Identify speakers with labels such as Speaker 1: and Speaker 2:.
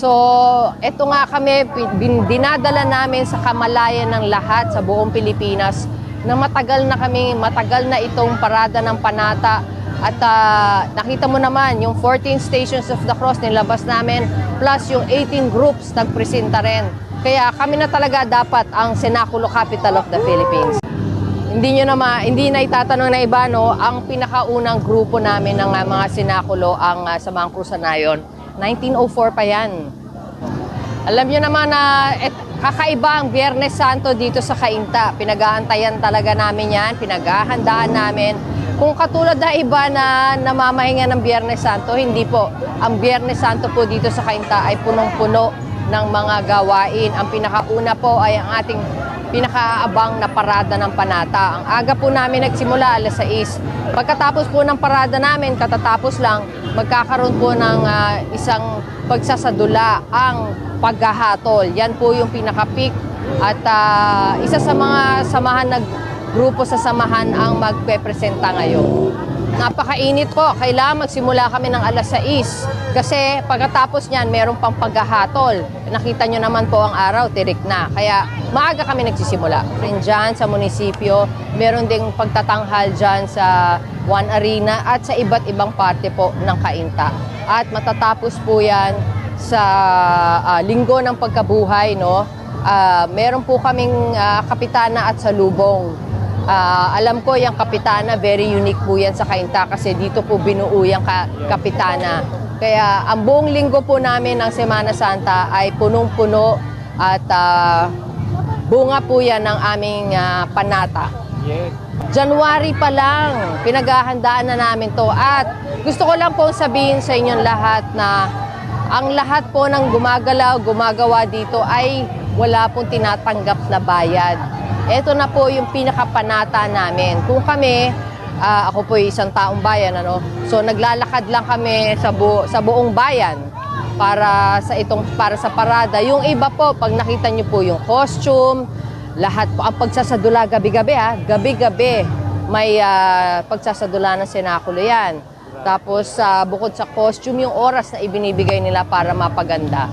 Speaker 1: So, eto nga kami, dinadala namin sa kamalayan ng lahat sa buong Pilipinas na matagal na kami, matagal na itong parada ng panata. At ah, nakita mo naman, yung 14 Stations of the Cross nilabas namin, plus yung 18 groups nagpresenta rin. Kaya kami na talaga dapat ang Senaculo Capital of the Philippines. Hindi nyo naman, hindi na itatanong na iba, no, ang pinakaunang grupo namin ng ah, mga sinakulo, ang uh, Samang Cruzanayon, 1904 pa yan. Alam nyo naman na et, kakaiba ang Biyernes Santo dito sa Kainta. Pinag-aantayan talaga namin yan, pinaghahandaan namin. Kung katulad na iba na namamahinga ng Biyernes Santo, hindi po. Ang Biyernes Santo po dito sa Kainta ay punong-puno ng mga gawain. Ang pinakauna po ay ang ating pinakaabang na parada ng panata. Ang aga po namin nagsimula alas 6. Pagkatapos po ng parada namin, katatapos lang, magkakaroon po ng ah, isang pagsasadula ang paghahatol. Yan po yung pinaka-peak at ah, isa sa mga samahan nag grupo sa samahan ang magpe-presenta ngayon. Napakainit po. Kailangan magsimula kami ng alas 6. Kasi pagkatapos niyan, meron pang paghahatol. Nakita nyo naman po ang araw, tirik na. Kaya maaga kami nagsisimula. Rin dyan sa munisipyo, meron ding pagtatanghal dyan sa One Arena at sa iba't ibang parte po ng Kainta. At matatapos po yan sa ah, linggo ng pagkabuhay, no? Ah, meron po kaming ah, kapitana at salubong. Ah, alam ko yung kapitana, very unique po yan sa Kainta kasi dito po binuo yung ka- kapitana. Kaya ang buong linggo po namin ng Semana Santa ay punong-puno at ah, bunga po yan ng aming ah, panata. January pa lang, pinaghahandaan na namin to. At gusto ko lang pong sabihin sa inyong lahat na ang lahat po ng gumagalaw, gumagawa dito ay wala pong tinatanggap na bayad. Ito na po yung pinakapanata namin. Kung kami, ah, ako po isang taong bayan, ano? So naglalakad lang kami sa, bu- sa buong bayan para sa itong para sa parada. Yung iba po, pag nakita niyo po yung costume, lahat po ang pagsasadula gabi-gabi ha, gabi-gabi may ah, pagsasadula ng senakulo yan. Tapos sa bukod sa costume, yung oras na ibinibigay nila para mapaganda.